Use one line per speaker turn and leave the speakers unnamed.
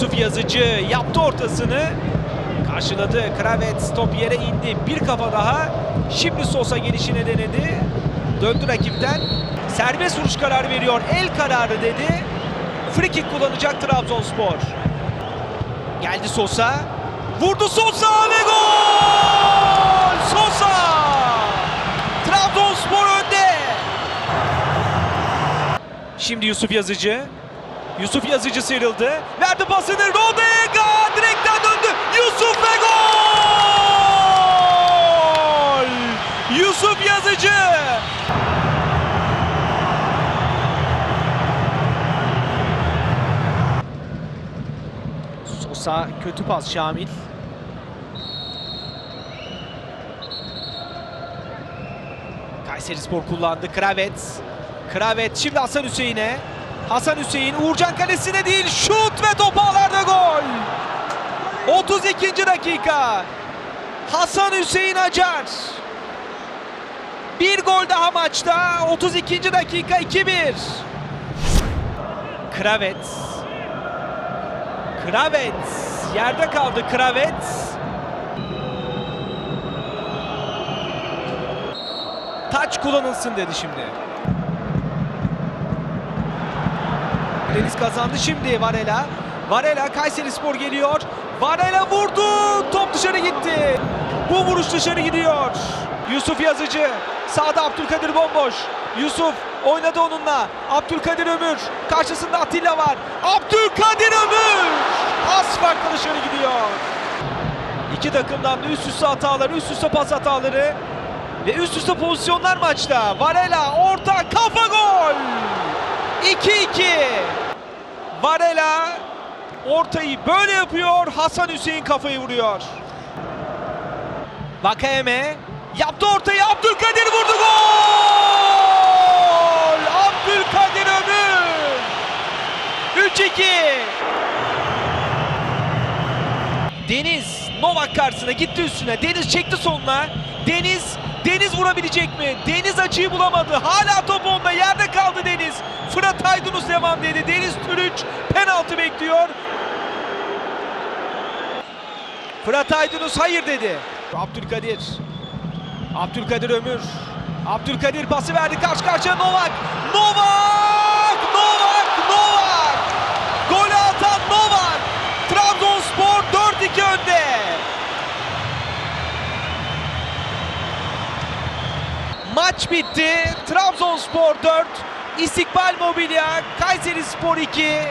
Yazıcı yaptı ortasını. Karşıladı. Kravets top yere indi. Bir kafa daha. Şimdi Sosa gelişine denedi. Döndü rakipten. Serbest vuruş kararı veriyor. El kararı dedi. Free kick kullanacak Trabzonspor. Geldi Sosa. Vurdu Sosa ve gol! Sosa! Trabzonspor önde. Şimdi Yusuf Yazıcı. Yusuf Yazıcı sıyrıldı. Verdi pasını. Rodega direkten döndü. Yusuf ve gol! Yusuf Yazıcı. Sosa kötü pas Şamil. Kayseri Spor kullandı. Kravets. Kravets şimdi Hasan Hüseyin'e. Hasan Hüseyin Uğurcan kalesine değil şut ve top ağlarda gol. 32. dakika. Hasan Hüseyin Acar. Bir gol daha maçta. 32. dakika 2-1. Kravets. Kravets. Yerde kaldı Kravets. Taç kullanılsın dedi şimdi. Deniz kazandı şimdi Varela. Varela Kayseri Spor geliyor. Varela vurdu. Top dışarı gitti. Bu vuruş dışarı gidiyor. Yusuf Yazıcı. Sağda Abdülkadir bomboş. Yusuf oynadı onunla. Abdülkadir Ömür. Karşısında Atilla var. Abdülkadir Ömür. Az farklı dışarı gidiyor. İki takımdan da üst üste hataları, üst üste pas hataları ve üst üste pozisyonlar maçta. Varela orta kafa gol. 2-2. Varela ortayı böyle yapıyor. Hasan Hüseyin kafayı vuruyor. Vakayeme yaptı ortayı. Abdülkadir vurdu gol. Abdülkadir Ömür. 3-2. Deniz Novak karşısına gitti üstüne. Deniz çekti sonuna. Deniz Deniz vurabilecek mi? Deniz açıyı bulamadı. Hala top onda. Yerde kaldı Deniz. Fırat Aydınus devam dedi. Deniz Türüç penaltı bekliyor. Fırat Aydınus hayır dedi. Abdülkadir. Abdülkadir Ömür. Abdülkadir pası verdi karşı karşıya Novak. Novak! Novak! Novak! Golü atan Novak! Trabzonspor 4-2 önde. Maç bitti. Trabzonspor 4, İstikbal Mobilya, Kayseri Spor 2.